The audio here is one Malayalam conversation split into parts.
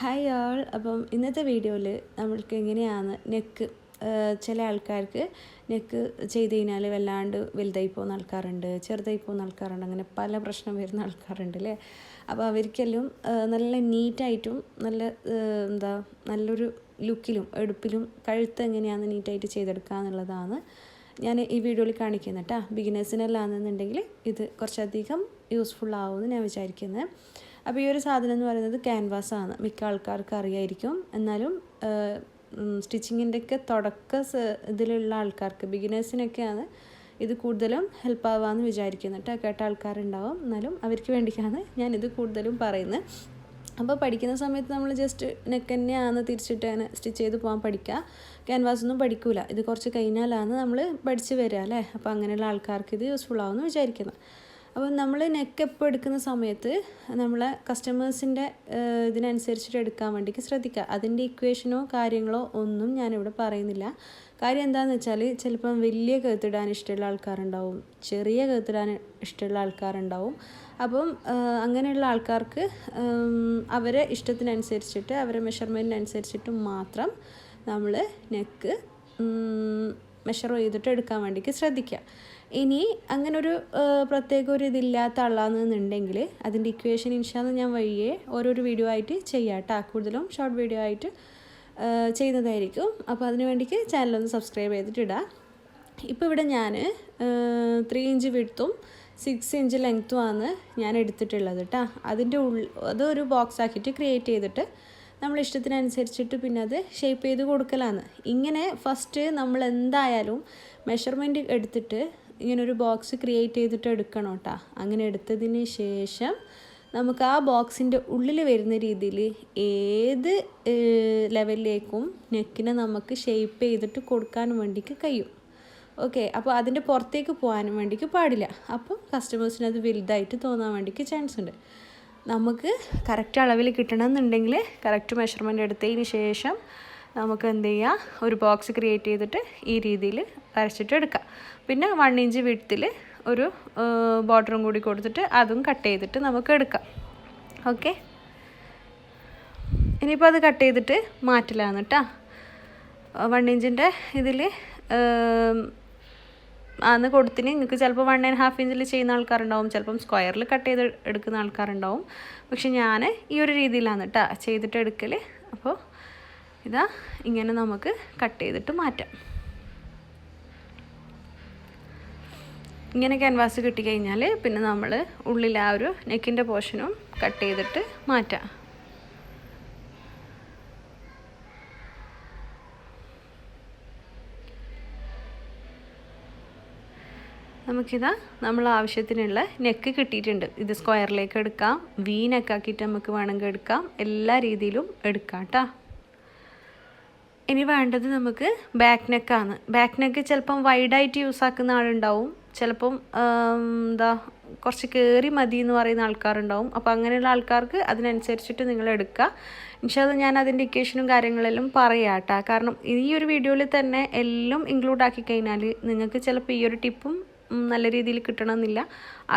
ഹായ് ആൾ അപ്പം ഇന്നത്തെ വീഡിയോയിൽ നമ്മൾക്ക് എങ്ങനെയാണ് നെക്ക് ചില ആൾക്കാർക്ക് നെക്ക് ചെയ്ത് കഴിഞ്ഞാൽ വല്ലാണ്ട് വലുതായി പോകുന്ന ആൾക്കാരുണ്ട് ചെറുതായി പോകുന്ന ആൾക്കാരുണ്ട് അങ്ങനെ പല പ്രശ്നം വരുന്ന ആൾക്കാരുണ്ട് അല്ലേ? അപ്പോൾ അവർക്കെല്ലാം നല്ല നീറ്റായിട്ടും നല്ല എന്താ നല്ലൊരു ലുക്കിലും എടുപ്പിലും കഴുത്ത് എങ്ങനെയാണ് നീറ്റായിട്ട് ചെയ്തെടുക്കുക എന്നുള്ളതാണ് ഞാൻ ഈ വീഡിയോയിൽ കാണിക്കുന്നത് കേട്ടോ. ബിഗിനേഴ്സിനെല്ലാന്നുണ്ടെങ്കിൽ ഇത് കുറച്ചധികം യൂസ്ഫുൾ ആവുമെന്ന് ഞാൻ വിചാരിക്കുന്നത് അപ്പോൾ ഈ ഒരു സാധനം എന്ന് പറയുന്നത് ക്യാൻവാസാണ് മിക്ക ആൾക്കാർക്ക് അറിയായിരിക്കും. എന്നാലും സ്റ്റിച്ചിങ്ങിന്റെ ഒക്കെ തുടക്ക ഇതിലുള്ള ആൾക്കാർക്ക് ബിഗിനേഴ്സിനൊക്കെയാണ് ഇത് കൂടുതലും ഹെൽപ്പ് ആവാമെന്ന് വിചാരിക്കുന്നു കേട്ടോ ആൾക്കാരുണ്ടാവും. എന്നാലും അവർക്ക് വേണ്ടിയിട്ടാണ് ഞാനിത് കൂടുതലും പറയുന്നത്. അപ്പോൾ പഠിക്കുന്ന സമയത്ത് നമ്മൾ ജസ്റ്റ് നെക്ക് തന്നെയാണ് തിരിച്ചിട്ട് അങ്ങനെ സ്റ്റിച്ച് ചെയ്ത് പോകാൻ പഠിക്കുക. ക്യാൻവാസ് ഒന്നും പഠിക്കൂല. ഇത് കുറച്ച് കഴിഞ്ഞാലാണ് നമ്മൾ പഠിച്ച് വരിക അല്ലേ? അപ്പോൾ അങ്ങനെയുള്ള ആൾക്കാർക്ക് ഇത് യൂസ്ഫുൾ ആവുമെന്ന് വിചാരിക്കുന്നു. അപ്പോൾ നമ്മൾ നെക്ക് എപ്പോൾ എടുക്കുന്ന സമയത്ത് നമ്മളെ കസ്റ്റമേഴ്സിന്റെ ഇതിനനുസരിച്ചിട്ട് എടുക്കാൻ വേണ്ടിയിട്ട് ശ്രദ്ധിക്കുക. അതിന്റെ ഇക്വേഷനോ കാര്യങ്ങളോ ഒന്നും ഞാനിവിടെ പറയുന്നില്ല. കാര്യം എന്താണെന്ന് വെച്ചാൽ ചിലപ്പം വലിയ കഴുത്തിടാൻ ഇഷ്ടമുള്ള ആൾക്കാരുണ്ടാവും ചെറിയ കഴുത്തിടാൻ ഇഷ്ടമുള്ള ആൾക്കാരുണ്ടാവും. അപ്പം അങ്ങനെയുള്ള ആൾക്കാർക്ക് അവരെ ഇഷ്ടത്തിനനുസരിച്ചിട്ട് അവരെ മെഷർമെന്റിനനുസരിച്ചിട്ട് മാത്രം നമ്മൾ നെക്ക് മെഷർ ചെയ്തിട്ട് എടുക്കാൻ വേണ്ടിയിട്ട് ശ്രദ്ധിക്കുക. ഇനി അങ്ങനെ ഒരു ആ, പ്രത്യേക ഒരു ഇതില്ലാത്ത ആളാണെന്നുണ്ടെങ്കിൽ അതിന്റെ ഇക്വേഷൻ ഇൻഷാന്ന് ഞാൻ വഴിയെ ഓരോരോ വീഡിയോ ആയിട്ട് ചെയ്യാം കേട്ടോ കൂടുതലും ഷോർട്ട് വീഡിയോ ആയിട്ട് ചെയ്യുന്നതായിരിക്കും. അപ്പോൾ അതിന് വേണ്ടിക്ക് ചാനലൊന്ന് സബ്സ്ക്രൈബ് ചെയ്തിട്ടിടാം. ഇപ്പോൾ ഇവിടെ ഞാൻ ത്രീ ഇഞ്ച് വിടുത്തും സിക്സ് ഇഞ്ച് ലെങ്ത്തുമാണ് ഞാൻ എടുത്തിട്ടുള്ളത് കേട്ടോ അതിന്റെ ഉള്ളിൽ അതൊരു ബോക്സ് ആക്കിയിട്ട് ക്രിയേറ്റ് ചെയ്തിട്ട് നമ്മൾ ഇഷ്ടത്തിനനുസരിച്ചിട്ട് പിന്നെ അത് ഷേപ്പ് ചെയ്ത് കൊടുക്കലാണ്. ഇങ്ങനെ ഫസ്റ്റ് നമ്മൾ എന്തായാലും മെഷർമെന്റ് എടുത്തിട്ട് ഇങ്ങനെ ഒരു ബോക്സ് ക്രിയേറ്റ് ചെയ്തിട്ട് എടുക്കണം കേട്ടോ അങ്ങനെ എടുത്തതിന് ശേഷം നമുക്ക് ആ ബോക്സിന്റെ ഉള്ളിൽ വരുന്ന രീതിയിൽ ഏത് ലെവലിലേക്കും നെക്കിനെ നമുക്ക് ഷേപ്പ് ചെയ്തിട്ട് കൊടുക്കാൻ വേണ്ടിക്ക് കഴിയും. ഓക്കെ അപ്പോൾ അതിന്റെ പുറത്തേക്ക് പോകാനും വേണ്ടിക്ക് പാടില്ല. അപ്പോൾ കസ്റ്റമേഴ്സിന് അത് വലുതായിട്ട് തോന്നാൻ വേണ്ടിക്ക് ചാൻസ് ഉണ്ട്. നമുക്ക് കറക്റ്റ് അളവിൽ കിട്ടണമെന്നുണ്ടെങ്കിൽ കറക്റ്റ് മെഷർമെന്റ് എടുത്തതിന് ശേഷം നമുക്ക് എന്ത് ചെയ്യാം? ഒരു ബോക്സ് ക്രിയേറ്റ് ചെയ്തിട്ട് ഈ രീതിയിൽ വരച്ചിട്ട് എടുക്കാം. പിന്നെ വൺ ഇഞ്ച് വിട്ടിൽ ഒരു ബോർഡറും കൂടി കൊടുത്തിട്ട് അതും കട്ട് ചെയ്തിട്ട് നമുക്ക് എടുക്കാം. ഓക്കെ ഇനിയിപ്പോൾ അത് കട്ട് ചെയ്തിട്ട് മാറ്റിലാണ് കേട്ടോ വൺ ഇഞ്ചിന്റെ ഇതിൽ അന്ന് കൊടുത്തിന് നിങ്ങൾക്ക് ചിലപ്പോൾ വൺ ആൻഡ് ഹാഫ് ഇഞ്ചിൽ ചെയ്യുന്ന ആൾക്കാരുണ്ടാവും. ചിലപ്പം സ്ക്വയറിൽ കട്ട് ചെയ്ത് എടുക്കുന്ന ആൾക്കാരുണ്ടാവും. പക്ഷെ ഞാൻ ഈ ഒരു രീതിയിലാണ് കേട്ടോ ചെയ്തിട്ട് എടുക്കൽ അപ്പോൾ ഇതാ ഇങ്ങനെ നമുക്ക് കട്ട് ചെയ്തിട്ട് മാറ്റാം. ഇങ്ങനെ ക്യാൻവാസ് കിട്ടിക്കഴിഞ്ഞാൽ പിന്നെ നമ്മൾ ഉള്ളിൽ ആ ഒരു നെക്കിന്റെ പോർഷനും കട്ട് ചെയ്തിട്ട് മാറ്റാം. നമുക്കിതാ നമ്മൾ ആവശ്യത്തിനുള്ള നെക്ക് കിട്ടിയിട്ടുണ്ട്. ഇത് സ്ക്വയറിലേക്ക് എടുക്കാം. വി നെക്കാക്കിയിട്ട് നമുക്ക് വേണമെങ്കിൽ എടുക്കാം. എല്ലാ രീതിയിലും എടുക്കാം കേട്ടോ ഇനി വേണ്ടത് നമുക്ക് ബാക്ക് നെക്കാണ് ബാക്ക് നെക്ക് ചിലപ്പം വൈഡായിട്ട് യൂസ് ആക്കുന്ന ആളുണ്ടാവും. ചിലപ്പം എന്താ കുറച്ച് കയറി മതി എന്ന് പറയുന്ന ആൾക്കാരുണ്ടാവും. അപ്പോൾ അങ്ങനെയുള്ള ആൾക്കാർക്ക് അതിനനുസരിച്ചിട്ട് നിങ്ങൾ എടുക്കുക. ഇൻഷാൽ ഞാൻ അതിന്റെ ഇക്വേഷനും കാര്യങ്ങളെല്ലാം പറയാം കേട്ടോ കാരണം ഈ ഒരു വീഡിയോയിൽ തന്നെ എല്ലാം ഇൻക്ലൂഡ് ആക്കി കഴിഞ്ഞാൽ നിങ്ങൾക്ക് ചിലപ്പോൾ ഈ ഒരു ടിപ്പും നല്ല രീതിയിൽ കിട്ടണമെന്നില്ല.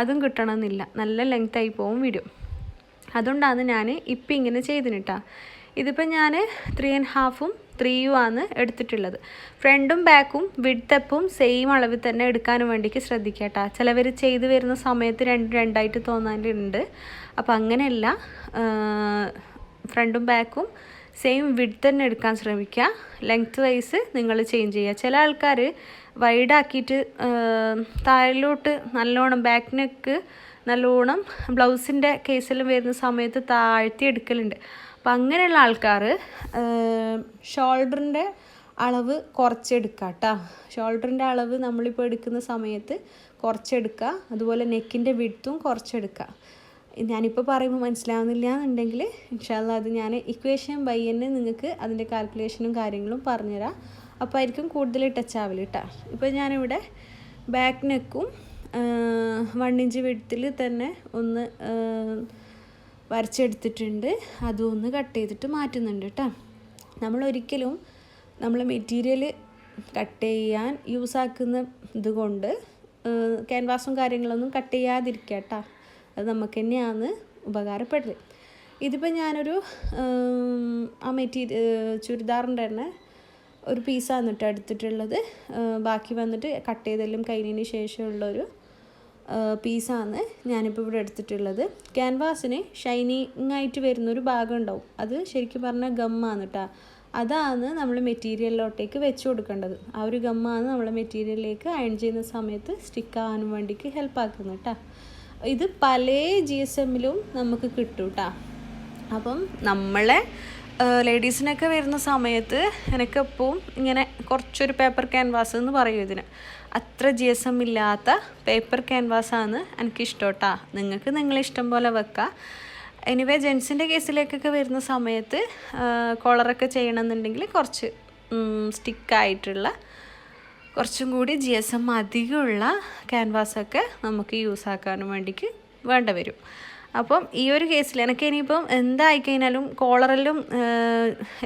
അതും കിട്ടണമെന്നില്ല. നല്ല ലെങ്ത് ആയി പോകും വീഡിയോ അതുകൊണ്ടാണ് ഞാൻ ഇപ്പം ഇങ്ങനെ ചെയ്തിട്ടാ ഇതിപ്പോൾ ഞാൻ ത്രീ ആൻഡ് ഹാഫും ത്രീയും ആണ് എടുത്തിട്ടുള്ളത്. ഫ്രണ്ടും ബാക്കും വിഡ്ത്തപ്പും സെയിം അളവിൽ തന്നെ എടുക്കാനും വേണ്ടിക്ക് ശ്രദ്ധിക്കട്ടാ ചിലവർ ചെയ്തു വരുന്ന സമയത്ത് രണ്ട് രണ്ടായിട്ട് തോന്നാനുണ്ട് അപ്പോൾ അങ്ങനെയല്ല ഫ്രണ്ടും ബാക്കും സെയിം വിഡ് തന്നെ എടുക്കാൻ ശ്രമിക്കുക. ലെങ്ത് വൈസ് നിങ്ങൾ ചേഞ്ച് ചെയ്യുക. ചില ആൾക്കാർ വൈഡാക്കിയിട്ട് താഴിലോട്ട് നല്ലോണം ബാക്ക് നെക്ക് നല്ലോണം ബ്ലൗസിന്റെ കേസിലും വരുന്ന സമയത്ത് താഴ്ത്തി എടുക്കലുണ്ട്. അപ്പം അങ്ങനെയുള്ള ആൾക്കാർ ഷോൾഡറിന്റെ അളവ് കുറച്ചെടുക്കുക കേട്ടോ ഷോൾഡറിന്റെ അളവ് നമ്മളിപ്പോൾ എടുക്കുന്ന സമയത്ത് കുറച്ചെടുക്കുക അതുപോലെ നെക്കിന്റെ വിടുത്തും കുറച്ചെടുക്കുക ഞാനിപ്പോൾ പറയുമ്പോൾ മനസ്സിലാവുന്നില്ല എന്നുണ്ടെങ്കിൽ ഇൻഷാല്ല അത് ഞാൻ ഇക്വേഷൻ ബൈ തന്നെ നിങ്ങൾക്ക് അതിന്റെ കാൽക്കുലേഷനും കാര്യങ്ങളും പറഞ്ഞുതരാം. അപ്പോൾ ആയിരിക്കും കൂടുതൽ ടച്ച് ആവില്ല കേട്ടോ ഇപ്പോൾ ഞാനിവിടെ ബാക്ക് നെക്കും വൺ ഇഞ്ച് വിടത്തിൽ തന്നെ ഒന്ന് വരച്ചെടുത്തിട്ടുണ്ട്. അതും ഒന്ന് കട്ട് ചെയ്തിട്ട് മാറ്റുന്നുണ്ട് കേട്ടോ നമ്മൾ ഒരിക്കലും നമ്മൾ മെറ്റീരിയൽ കട്ട് ചെയ്യാൻ യൂസ് ആക്കുന്ന ഇതുകൊണ്ട് ക്യാൻവാസും കാര്യങ്ങളൊന്നും കട്ട് ചെയ്യാതിരിക്കുക കേട്ടോ അത് നമുക്ക് തന്നെയാണ് ഉപകാരപ്പെടുന്നത്. ഇതിപ്പോൾ ഞാനൊരു ആ മെറ്റീരിയൽ ചുരിദാറിന്റെ തന്നെ ഒരു പീസാണ് കേട്ടോ എടുത്തിട്ടുള്ളത്. ബാക്കി വന്നിട്ട് കട്ട് ചെയ്തെല്ലാം കഴിഞ്ഞതിന് ശേഷമുള്ളൊരു പീസാണ് ഞാനിപ്പോൾ ഇവിടെ എടുത്തിട്ടുള്ളത്. ക്യാൻവാസിന് ഷൈനിങ് ആയിട്ട് വരുന്നൊരു ഭാഗം ഉണ്ടാവും അത് ശരിക്കും പറഞ്ഞാൽ ഗമ്മാണ് കേട്ടോ അതാണ് നമ്മൾ മെറ്റീരിയലിലോട്ടേക്ക് വെച്ച് കൊടുക്കേണ്ടത്. ആ ഒരു ഗമ്മാണ് നമ്മൾ മെറ്റീരിയലിലേക്ക് അയൺ ചെയ്യുന്ന സമയത്ത് സ്റ്റിക്ക് ആവാനും വേണ്ടിക്ക് ഹെൽപ്പ് ആക്കുന്നത് കേട്ടോ ഇത് പല ജി എസ് എമ്മിലും നമുക്ക് കിട്ടും കേട്ടോ അപ്പം നമ്മളെ ലേഡീസിനൊക്കെ വരുന്ന സമയത്ത് എനിക്കെപ്പോഴും ഇങ്ങനെ കുറച്ചൊരു പേപ്പർ ക്യാൻവാസ് എന്ന് പറയും ഇതിന്. അത്ര ജി എസ് എം ഇല്ലാത്ത പേപ്പർ ക്യാൻവാസാണ് എനിക്കിഷ്ടം കേട്ടോ നിങ്ങൾക്ക് നിങ്ങളിഷ്ടം പോലെ വെക്കാം. എനിവേ ജെൻസിന്റെ കേസിലേക്കൊക്കെ വരുന്ന സമയത്ത് കോളറൊക്കെ ചെയ്യണമെന്നുണ്ടെങ്കിൽ കുറച്ച് സ്റ്റിക്കായിട്ടുള്ള കുറച്ചും കൂടി ജി എസ് എം അധികമുള്ള ക്യാൻവാസൊക്കെ നമുക്ക് യൂസ് ആക്കാനും വേണ്ടിക്ക് വേണ്ട വരും അപ്പം ഈ ഒരു കേസിൽ എനിക്ക് ഇനിയിപ്പം എന്തായി കഴിഞ്ഞാലും കോളറിലും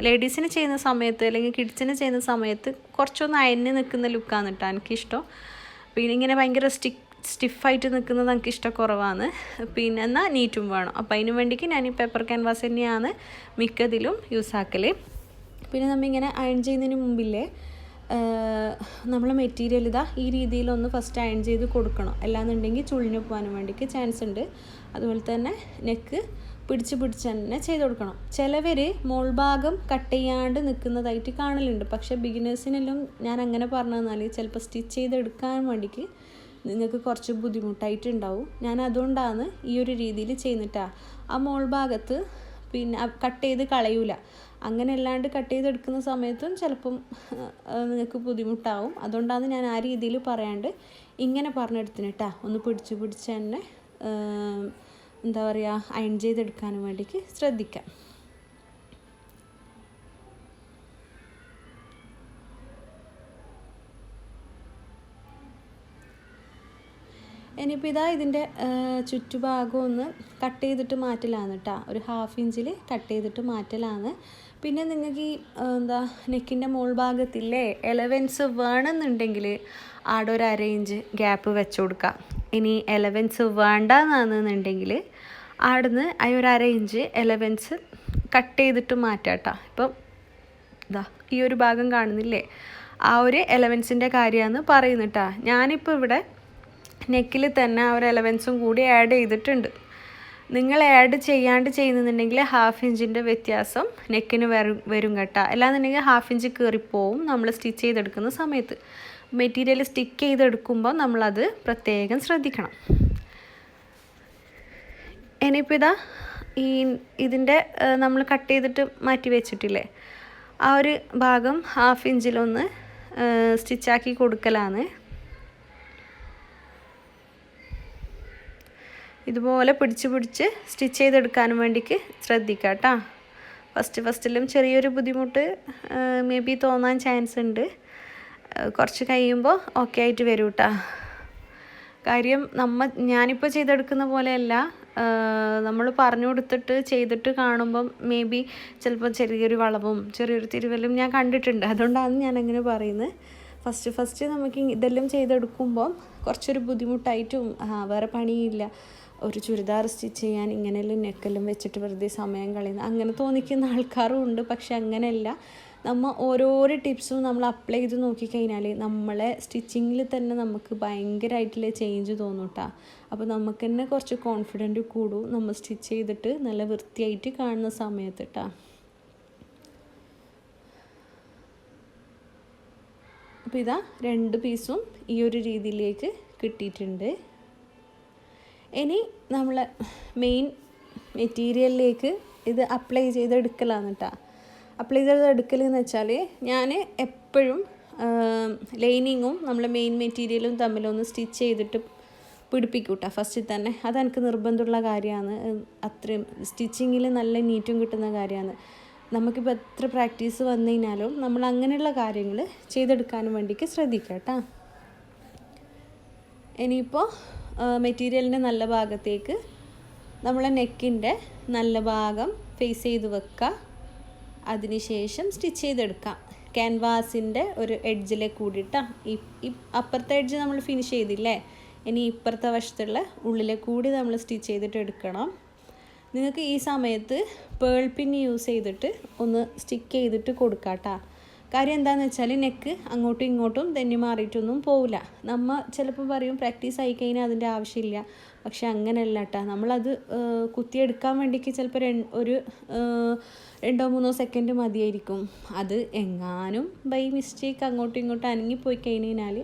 ലേഡീസിന് ചെയ്യുന്ന സമയത്ത് അല്ലെങ്കിൽ കിഡ്സിന് ചെയ്യുന്ന സമയത്ത് കുറച്ചൊന്ന് അയഞ്ഞ് നിൽക്കുന്ന ലുക്കാണ് കേട്ടോ എനിക്കിഷ്ടം. പിന്നെ ഇങ്ങനെ ഭയങ്കര സ്റ്റിക്ക് സ്റ്റിഫായിട്ട് നിൽക്കുന്നത് എനിക്ക് ഇഷ്ടക്കുറവാണ് പിന്നെ എന്നാൽ നീറ്റും വേണം. അപ്പം അതിന് വേണ്ടിക്ക് ഞാൻ ഈ പേപ്പർ ക്യാൻവാസ് തന്നെയാണ് മിക്കതിലും യൂസ് ആക്കൽ പിന്നെ നമ്മിങ്ങനെ അയൺ ചെയ്യുന്നതിന് മുമ്പില്ലേ നമ്മൾ മെറ്റീരിയൽ ഇതാ ഈ രീതിയിലൊന്ന് ഫസ്റ്റ് അയൺ ചെയ്ത് കൊടുക്കണം. അല്ലാന്നുണ്ടെങ്കിൽ ചുളിഞ്ഞു പോകാനും വേണ്ടിക്ക് ചാൻസ് ഉണ്ട്. അതുപോലെ തന്നെ നെക്ക് പിടിച്ച് പിടിച്ച് തന്നെ ചെയ്ത് കൊടുക്കണം. ചിലവർ മോൾ ഭാഗം കട്ട് ചെയ്യാണ്ട് നിൽക്കുന്നതായിട്ട് കാണലുണ്ട്. പക്ഷേ ബിഗിനേഴ്സിനെല്ലാം ഞാൻ അങ്ങനെ പറഞ്ഞു തന്നാൽ ചിലപ്പോൾ സ്റ്റിച്ച് ചെയ്തെടുക്കാൻ വേണ്ടിക്ക് നിങ്ങൾക്ക് കുറച്ച് ബുദ്ധിമുട്ടായിട്ടുണ്ടാവും. ഞാൻ അതുകൊണ്ടാണ് ഈ ഒരു രീതിയിൽ ചെയ്യുന്നിട്ടാ. ആ മോൾ ഭാഗത്ത് പിന്നെ കട്ട് ചെയ്ത് കളയൂല. അങ്ങനെ അല്ലാണ്ട് കട്ട് ചെയ്തെടുക്കുന്ന സമയത്തും ചിലപ്പം നിങ്ങൾക്ക് ബുദ്ധിമുട്ടാവും. അതുകൊണ്ടാണ് ഞാൻ ആ രീതിയിൽ പറയാണ്ട് ഇങ്ങനെ പറഞ്ഞെടുത്തിനിട്ടാ ഒന്ന് പിടിച്ച് പിടിച്ച് തന്നെ എന്താ പറയുക അയൺ ചെയ്തെടുക്കാനും വേണ്ടിക്ക് ശ്രദ്ധിക്കാം. ഇനിയിപ്പോൾ ഇതാ ഇതിന്റെ ചുറ്റുഭാഗം ഒന്ന് കട്ട് ചെയ്തിട്ട് മാറ്റലാണ് കേട്ടോ ഒരു ഹാഫ് ഇഞ്ചിൽ കട്ട് ചെയ്തിട്ട് മാറ്റലാണ്. പിന്നെ നിങ്ങൾക്ക് ഈ എന്താ നെക്കിന്റെ മോൾ ഭാഗത്തില്ലേ എലവൻസ് വേണമെന്നുണ്ടെങ്കിൽ ആടെ ഒരു അര ഇഞ്ച് ഗ്യാപ്പ് വെച്ച് കൊടുക്കാം. ഇനി എലവൻസ് വേണ്ടെന്നാണെന്നുണ്ടെങ്കിൽ അവിടുന്ന് ആ ഒരു അര ഇഞ്ച് എലവൻസ് കട്ട് ചെയ്തിട്ട് മാറ്റാട്ടോ. ഇപ്പം ഇതാ ഈ ഒരു ഭാഗം കാണുന്നില്ലേ? ആ ഒരു എലവൻസിന്റെ കാര്യമാണ് പറയുന്നിട്ടാ. ഞാനിപ്പോൾ ഇവിടെ നെക്കിൽ തന്നെ ആ ഒരു എലവൻസും കൂടി ആഡ് ചെയ്തിട്ടുണ്ട്. നിങ്ങൾ ആഡ് ചെയ്യാണ്ട് ചെയ്യുന്നുണ്ടെങ്കിൽ ഹാഫ് ഇഞ്ചിന്റെ വ്യത്യാസം നെക്കിന് വരും വരും കേട്ടോ. അല്ലാന്നുണ്ടെങ്കിൽ ഹാഫ് ഇഞ്ച് കയറിപ്പോവും നമ്മൾ സ്റ്റിച്ച് ചെയ്തെടുക്കുന്ന സമയത്ത്. മെറ്റീരിയൽ സ്റ്റിക്ക് ചെയ്തെടുക്കുമ്പോൾ നമ്മളത് പ്രത്യേകം ശ്രദ്ധിക്കണം. ഇനിയിപ്പോൾ ഇതാ ഈ ഇതിന്റെ നമ്മൾ കട്ട് ചെയ്തിട്ട് മാറ്റി വെച്ചിട്ടില്ലേ? ആ ഒരു ഭാഗം ഹാഫ് ഇഞ്ചിലൊന്ന് സ്റ്റിച്ചാക്കി കൊടുക്കലാണ്. ഇതുപോലെ പിടിച്ച് പിടിച്ച് സ്റ്റിച്ച് ചെയ്തെടുക്കാനും വേണ്ടിക്ക് ശ്രദ്ധിക്കുക കേട്ടോ ഫസ്റ്റ് ഫസ്റ്റിലും ചെറിയൊരു ബുദ്ധിമുട്ട് മേ ബി തോന്നാൻ ചാൻസ് ഉണ്ട്. കുറച്ച് കഴിയുമ്പോൾ ഓക്കെ ആയിട്ട് വരും കേട്ടോ കാര്യം നമ്മൾ ഞാനിപ്പോൾ ചെയ്തെടുക്കുന്ന പോലെയല്ല. നമ്മൾ പറഞ്ഞു കൊടുത്തിട്ട് ചെയ്തിട്ട് കാണുമ്പം മേ ബി ചിലപ്പോൾ ചെറിയൊരു വളവും ചെറിയൊരു തിരുവലും ഞാൻ കണ്ടിട്ടുണ്ട്. അതുകൊണ്ടാണ് ഞാൻ അങ്ങനെ പറയുന്നത് ഫസ്റ്റ് ഫസ്റ്റ് നമുക്ക് ഇതെല്ലാം ചെയ്തെടുക്കുമ്പം കുറച്ചൊരു ബുദ്ധിമുട്ടായിട്ടും വേറെ പണിയില്ല. ഒരു ചുരിദാർ സ്റ്റിച്ച് ചെയ്യാൻ ഇങ്ങനെയെല്ലാം നെക്കെല്ലാം വെച്ചിട്ട് വെറുതെ സമയം കളയുന്നു അങ്ങനെ തോന്നിക്കുന്ന ആൾക്കാരും ഉണ്ട്. പക്ഷെ അങ്ങനെയല്ല. നമ്മൾ ഓരോരോ ടിപ്സും നമ്മൾ അപ്ലൈ ചെയ്ത് നോക്കിക്കഴിഞ്ഞാൽ നമ്മളെ സ്റ്റിച്ചിങ്ങിൽ തന്നെ നമുക്ക് ഭയങ്കരമായിട്ടുള്ള ചേഞ്ച് തോന്നും കേട്ടോ അപ്പോൾ നമുക്ക് തന്നെ കുറച്ച് കോൺഫിഡന്റ് കൂടും നമ്മൾ സ്റ്റിച്ച് ചെയ്തിട്ട് നല്ല വൃത്തിയായിട്ട് കാണുന്ന സമയത്ത് കേട്ടോ അപ്പോൾ ഇതാ രണ്ട് പീസും ഈ ഒരു രീതിയിലേക്ക് കിട്ടിയിട്ടുണ്ട്. ഇനി നമ്മൾ മെയിൻ മെറ്റീരിയലിലേക്ക് ഇത് അപ്ലൈ ചെയ്തെടുക്കലാണ് കേട്ടോ അപ്ലൈ ചെയ്തെടുക്കൽ എന്ന് വെച്ചാൽ ഞാൻ എപ്പോഴും ലൈനിങ്ങും നമ്മൾ മെയിൻ മെറ്റീരിയലും തമ്മിലൊന്ന് സ്റ്റിച്ച് ചെയ്തിട്ട് പിടിപ്പിക്കും കേട്ടോ ഫസ്റ്റിൽ തന്നെ അതെനിക്ക് നിർബന്ധമുള്ള കാര്യമാണ്. അത്രയും സ്റ്റിച്ചിങ്ങിൽ നല്ല നീറ്റും കിട്ടുന്ന കാര്യമാണ്. നമുക്കിപ്പോൾ എത്ര പ്രാക്ടീസ് വന്നു കഴിഞ്ഞാലും നമ്മൾ അങ്ങനെയുള്ള കാര്യങ്ങൾ ചെയ്തെടുക്കാനും വേണ്ടിക്ക് ശ്രദ്ധിക്കുക കേട്ടോ ഇനിയിപ്പോൾ മെറ്റീരിയലിന്റെ നല്ല ഭാഗത്തേക്ക് നമ്മളെ നെക്കിന്റെ നല്ല ഭാഗം ഫേസ് ചെയ്ത് വെക്കുക അതിനുശേഷം സ്റ്റിച്ച് ചെയ്തെടുക്കാം. ക്യാൻവാസിന്റെ ഒരു എഡ്ജിലെ കൂടിയിട്ടാ ഈ ഈ അപ്പുറത്തെ എഡ്ജ് നമ്മൾ ഫിനിഷ് ചെയ്തില്ലേ? ഇനി ഇപ്പുറത്തെ വശത്തുള്ള ഉള്ളിലെ കൂടി നമ്മൾ സ്റ്റിച്ച് ചെയ്തിട്ട് എടുക്കണം. നിങ്ങൾക്ക് ഈ സമയത്ത് പേൾ പിൻ യൂസ് ചെയ്തിട്ട് ഒന്ന് സ്റ്റിക്ക് ചെയ്തിട്ട് കൊടുക്കാട്ടാ. കാര്യം എന്താണെന്ന് വെച്ചാൽ നെക്ക് അങ്ങോട്ടും ഇങ്ങോട്ടും തെന്നി മാറിയിട്ടൊന്നും പോവില്ല. നമ്മൾ ചിലപ്പോൾ പറയും പ്രാക്ടീസ് ആയി കഴിഞ്ഞാൽ അതിന്റെ ആവശ്യമില്ല. പക്ഷെ അങ്ങനെയല്ല കേട്ടോ നമ്മളത് കുത്തിയെടുക്കാൻ വേണ്ടിക്ക് ചിലപ്പോൾ ഒരു രണ്ടോ മൂന്നോ സെക്കൻഡ് മതിയായിരിക്കും. അത് എങ്ങാനും ബൈ മിസ്റ്റേക്ക് അങ്ങോട്ടും ഇങ്ങോട്ടും അനങ്ങിപ്പോയി കഴിഞ്ഞാൽ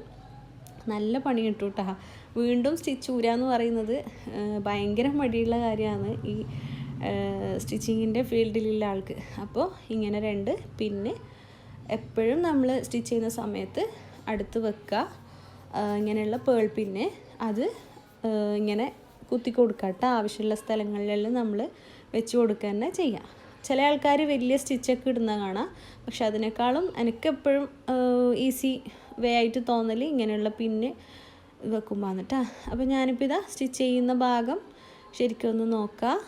നല്ല പണി കിട്ടും കേട്ടോ വീണ്ടും സ്റ്റിച്ച് ഊരാന്ന് പറയുന്നത് ഭയങ്കര മടിയുള്ള കാര്യമാണ് ഈ സ്റ്റിച്ചിങ്ങിന്റെ ഫീൽഡിലുള്ള ആൾക്ക്. അപ്പോൾ ഇങ്ങനെ രണ്ട്. പിന്നെ എപ്പോഴും നമ്മൾ സ്റ്റിച്ച് ചെയ്യുന്ന സമയത്ത് അടുത്ത് വെക്കുക ഇങ്ങനെയുള്ള പേൾ പിന്നെ അത് ഇങ്ങനെ കുത്തി കൊടുക്കട്ടെ. ആവശ്യമുള്ള സ്ഥലങ്ങളിലെല്ലാം നമ്മൾ വെച്ച് കൊടുക്കുക തന്നെ ചെയ്യാം. ചില ആൾക്കാർ വലിയ സ്റ്റിച്ചൊക്കെ ഇടുന്ന കാണാം. പക്ഷെ അതിനേക്കാളും എനിക്കെപ്പോഴും ഈസി വേ ആയിട്ട് തോന്നൽ ഇങ്ങനെയുള്ള പിന്നെ വെക്കുമ്പോൾ എന്നിട്ടാ അപ്പോൾ ഞാനിപ്പോൾ ഇതാ സ്റ്റിച്ച് ചെയ്യുന്ന ഭാഗം ശരിക്കും ഒന്ന് നോക്കാം.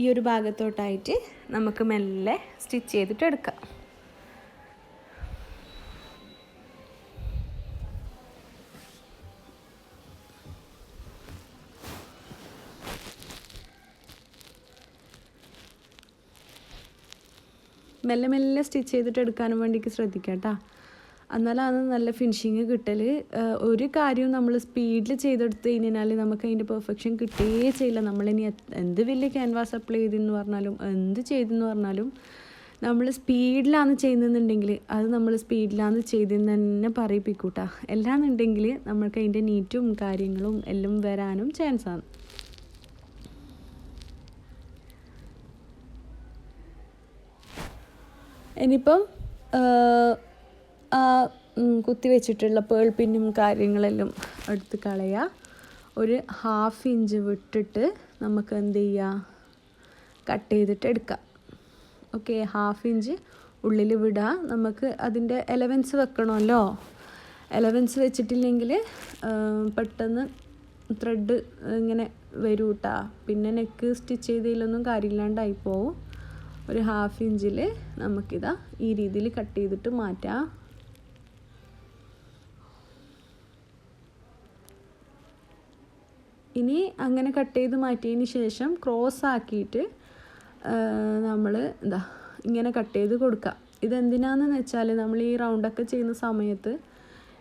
ഈ ഒരു ഭാഗത്തോട്ടായിട്ട് നമുക്ക് മെല്ലെ സ്റ്റിച്ച് ചെയ്തിട്ട് എടുക്കാം. മെല്ലെ മെല്ലെ സ്റ്റിച്ച് ചെയ്തിട്ട് എടുക്കാനും വേണ്ടിക്ക് ശ്രദ്ധിക്കാം കേട്ടോ എന്നാലാണ് നല്ല ഫിനിഷിങ് കിട്ടൽ ഒരു കാര്യവും നമ്മൾ സ്പീഡിൽ ചെയ്തെടുത്ത് കഴിഞ്ഞാൽ നമുക്ക് അതിന്റെ പെർഫെക്ഷൻ കിട്ടുകയേ ചെയ്യില്ല. നമ്മളിനി എന്ത് വലിയ ക്യാൻവാസ് അപ്ലൈ ചെയ്തെന്ന് പറഞ്ഞാലും എന്ത് ചെയ്തെന്ന് പറഞ്ഞാലും നമ്മൾ സ്പീഡിലാണ് ചെയ്യുന്നതെന്നുണ്ടെങ്കിൽ അത് നമ്മൾ സ്പീഡിലാണ് ചെയ്തെന്ന് തന്നെ പറയിപ്പിക്കൂട്ടാ. എല്ലാന്നുണ്ടെങ്കിൽ നമ്മൾക്ക് അതിന്റെ നീറ്റും കാര്യങ്ങളും എല്ലാം വരാനും ചാൻസാണ് ഇനിയിപ്പം ആ കുത്തി വെച്ചിട്ടുള്ള പേൾ പിന്നും കാര്യങ്ങളെല്ലാം എടുത്ത് കളയുക ഒരു ഹാഫ് ഇഞ്ച് വിട്ടിട്ട് നമുക്ക് എന്ത് ചെയ്യുക കട്ട് ചെയ്തിട്ട് എടുക്കാം. ഓക്കെ ഹാഫ് ഇഞ്ച് ഉള്ളിൽ വിടുക നമുക്ക് അതിന്റെ എലവൻസ് വെക്കണമല്ലോ. എലവൻസ് വെച്ചിട്ടില്ലെങ്കിൽ പെട്ടെന്ന് ത്രെഡ് ഇങ്ങനെ വരൂട്ടാ. പിന്നെ നെക്ക് സ്റ്റിച്ച് ചെയ്തതിലൊന്നും കാര്യമില്ലാണ്ടായി പോവും. ഒരു ഹാഫ് ഇഞ്ചിൽ നമുക്കിതാ ഈ രീതിയിൽ കട്ട് ചെയ്തിട്ട് മാറ്റാം. ഇനി അങ്ങനെ കട്ട് ചെയ്ത് മാറ്റിയതിന് ശേഷം ക്രോസ് ആക്കിയിട്ട് നമ്മൾ എന്താ ഇങ്ങനെ കട്ട് ചെയ്ത് കൊടുക്കുക ഇതെന്തിനാണെന്ന് വെച്ചാൽ നമ്മൾ ഈ റൗണ്ടൊക്കെ ചെയ്യുന്ന സമയത്ത്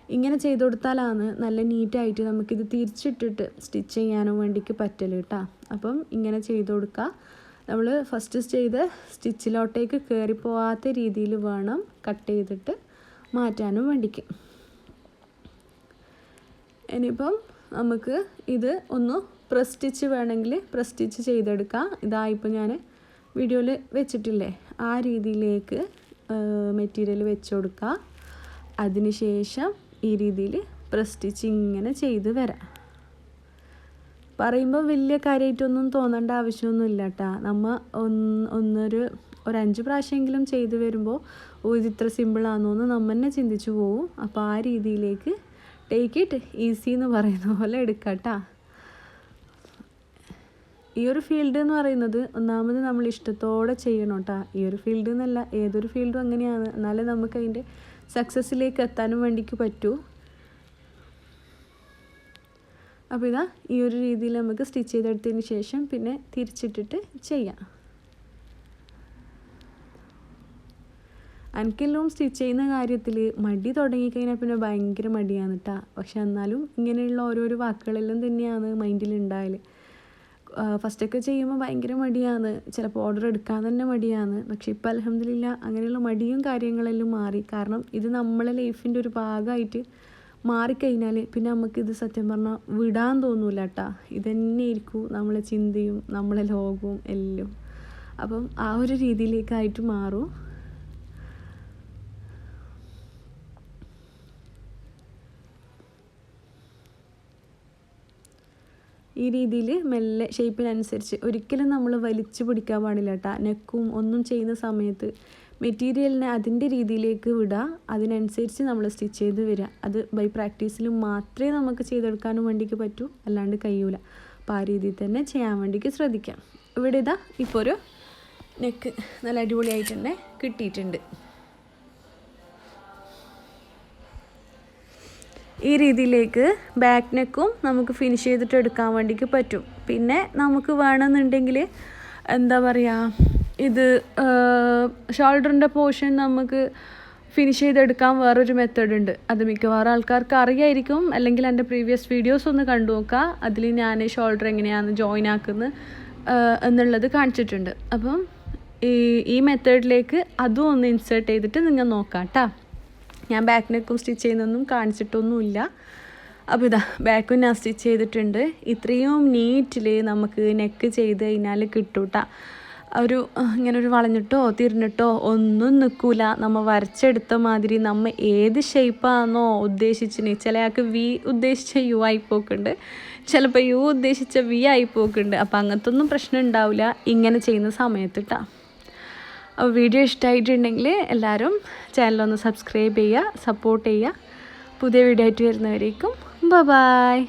ഇങ്ങനെ ചെയ്ത് കൊടുത്താലാണ് നല്ല നീറ്റായിട്ട് നമുക്കിത് തിരിച്ചിട്ടിട്ട് സ്റ്റിച്ച് ചെയ്യാനും വേണ്ടിക്ക് പറ്റൽ കേട്ടോ അപ്പം ഇങ്ങനെ ചെയ്ത് കൊടുക്കുക നമ്മൾ ഫസ്റ്റ് ചെയ്ത് സ്റ്റിച്ചിലോട്ടേക്ക് കയറി പോവാത്ത രീതിയിൽ വേണം കട്ട് ചെയ്തിട്ട് മാറ്റാനും വേണ്ടിക്ക്. ഇനിയിപ്പം നമുക്ക് ഇത് ഒന്ന് പ്രസ് സ്റ്റിച്ച് വേണമെങ്കിൽ പ്രസ് സ്റ്റിച്ച് ചെയ്തെടുക്കാം. ഇതായിപ്പോൾ ഞാൻ വീഡിയോയിൽ വെച്ചിട്ടില്ലേ? ആ രീതിയിലേക്ക് മെറ്റീരിയൽ വെച്ച് കൊടുക്കുക അതിനുശേഷം ഈ രീതിയിൽ പ്രസ് സ്റ്റിച്ച് ഇങ്ങനെ ചെയ്ത് വരാം. പറയുമ്പോൾ വലിയ കാര്യമായിട്ടൊന്നും തോന്നേണ്ട ആവശ്യമൊന്നുമില്ല കേട്ടാ നമ്മൾ ഒന്ന് ഒന്നൊരു ഒരു അഞ്ച് പ്രാവശ്യമെങ്കിലും ചെയ്തു വരുമ്പോൾ ഓ ഇത് ഇത്ര സിമ്പിളാണോ എന്ന് നമ്മൾ തന്നെ ചിന്തിച്ചു പോവും. അപ്പോൾ ആ രീതിയിലേക്ക് ടേക്ക് ഇറ്റ് ഈസി എന്ന് പറയുന്ന പോലെ എടുക്കട്ടാ. ഈ ഒരു ഫീൽഡ് എന്ന് പറയുന്നത് ഒന്നാമത് നമ്മൾ ഇഷ്ടത്തോടെ ചെയ്യണം കേട്ടോ ഈ ഒരു ഫീൽഡ് എന്നല്ല ഏതൊരു ഫീൽഡും അങ്ങനെയാണ്. എന്നാലേ നമുക്ക് അതിന്റെ സക്സസ്സിലേക്ക് എത്താനും വേണ്ടിക്ക് പറ്റൂ. അപ്പോൾ ഇതാ ഈ ഒരു രീതിയിൽ നമുക്ക് സ്റ്റിച്ച് ചെയ്തെടുത്തതിന് ശേഷം പിന്നെ തിരിച്ചിട്ടിട്ട് ചെയ്യാം. എനിക്കെല്ലാം സ്റ്റിച്ച് ചെയ്യുന്ന കാര്യത്തിൽ മടി തുടങ്ങിക്കഴിഞ്ഞാൽ പിന്നെ ഭയങ്കര മടിയാണ് കേട്ടോ പക്ഷെ എന്നാലും ഇങ്ങനെയുള്ള ഓരോരോ വാക്കുകളെല്ലാം തന്നെയാണ് മൈൻഡിൽ ഉണ്ടായാൽ ഫസ്റ്റൊക്കെ ചെയ്യുമ്പോൾ ഭയങ്കര മടിയാണ്. ചിലപ്പോൾ ഓർഡർ എടുക്കാൻ തന്നെ മടിയാണ്. പക്ഷെ ഇപ്പോൾ അലഹമില്ല അങ്ങനെയുള്ള മടിയും കാര്യങ്ങളെല്ലാം മാറി. കാരണം ഇത് നമ്മളെ ലൈഫിന്റെ ഒരു ഭാഗമായിട്ട് മാറിക്കഴിഞ്ഞാൽ പിന്നെ നമുക്കിത് സത്യം പറഞ്ഞാൽ വിടാൻ തോന്നൂല കേട്ടാ ഇതന്നെയായിരിക്കും നമ്മളെ ചിന്തയും നമ്മളെ ലോകവും എല്ലാം. അപ്പം ആ ഒരു രീതിയിലേക്കായിട്ട് മാറും. ഈ രീതിയിൽ മെല്ലെ ഷേപ്പിനനുസരിച്ച് ഒരിക്കലും നമ്മൾ വലിച്ചു പിടിക്കാൻ പാടില്ല കേട്ടോ നെക്കും ഒന്നും ചെയ്യുന്ന സമയത്ത് മെറ്റീരിയലിനെ അതിന്റെ രീതിയിലേക്ക് വിടുക അതിനനുസരിച്ച് നമ്മൾ സ്റ്റിച്ച് ചെയ്ത് വരിക അത് ബൈ പ്രാക്ടീസിൽ മാത്രമേ നമുക്ക് ചെയ്തെടുക്കാനും വേണ്ടിക്ക് പറ്റൂ. അല്ലാണ്ട് കഴിയൂല. അപ്പോൾ ആ രീതിയിൽ തന്നെ ചെയ്യാൻ വേണ്ടിക്ക് ശ്രദ്ധിക്കാം. ഇവിടെ ഇതാ ഇപ്പോൾ ഒരു നെക്ക് നല്ല അടിപൊളിയായിട്ട് തന്നെ കിട്ടിയിട്ടുണ്ട്. ഈ രീതിയിലേക്ക് ബാക്ക് നെക്കും നമുക്ക് ഫിനിഷ് ചെയ്തിട്ട് എടുക്കാൻ വേണ്ടിക്ക് പറ്റും. പിന്നെ നമുക്ക് വേണമെന്നുണ്ടെങ്കിൽ എന്താ പറയുക ഇത് ഷോൾഡറിന്റെ പോർഷൻ നമുക്ക് ഫിനിഷ് ചെയ്തെടുക്കാൻ വേറൊരു മെത്തേഡ് ഉണ്ട്. അത് മിക്കവാറും ആൾക്കാർക്ക് അറിയായിരിക്കും. അല്ലെങ്കിൽ എന്റെ പ്രീവിയസ് വീഡിയോസ് ഒന്ന് കണ്ടു നോക്കുക അതിൽ ഞാൻ ഷോൾഡർ എങ്ങനെയാണ് ജോയിൻ ആക്കുന്നത് എന്നുള്ളത് കാണിച്ചിട്ടുണ്ട്. അപ്പം ഈ മെത്തേഡിലേക്ക് അതും ഒന്ന് ഇൻസേർട്ട് ചെയ്തിട്ട് നിങ്ങൾ നോക്കാം കേട്ടോ ഞാൻ ബാക്ക് സ്റ്റിച്ച് ചെയ്യുന്നൊന്നും കാണിച്ചിട്ടൊന്നുമില്ല. അപ്പോൾ ഇതാ ബാക്കും ഞാൻ സ്റ്റിച്ച് ചെയ്തിട്ടുണ്ട്. ഇത്രയും നീറ്റിൽ നമുക്ക് നെക്ക് ചെയ്ത് കഴിഞ്ഞാൽ കിട്ടൂട്ടാ. ഒരു ഇങ്ങനെ ഒരു വളഞ്ഞിട്ടോ തിരിഞ്ഞിട്ടോ ഒന്നും നിൽക്കൂല നമ്മൾ വരച്ചെടുത്ത മാതിരി നമ്മൾ ഏത് ഷേപ്പാണെന്നോ ഉദ്ദേശിച്ചിന്. ചില ആൾക്ക് വി ഉദ്ദേശിച്ച യു ആയി പോക്കുണ്ട് ചിലപ്പോൾ യു ഉദ്ദേശിച്ച വി ആയി പോക്കുണ്ട് അപ്പോൾ അങ്ങനത്തെ ഒന്നും പ്രശ്നം ഉണ്ടാവില്ല ഇങ്ങനെ ചെയ്യുന്ന സമയത്ത് കേട്ടോ അപ്പോൾ വീഡിയോ ഇഷ്ടമായിട്ടുണ്ടെങ്കിൽ എല്ലാവരും ചാനലൊന്ന് സബ്സ്ക്രൈബ് ചെയ്യുക സപ്പോർട്ട് ചെയ്യുക. പുതിയ വീഡിയോ ആയിട്ട് വരുന്നവരേക്കും ബ ബായ്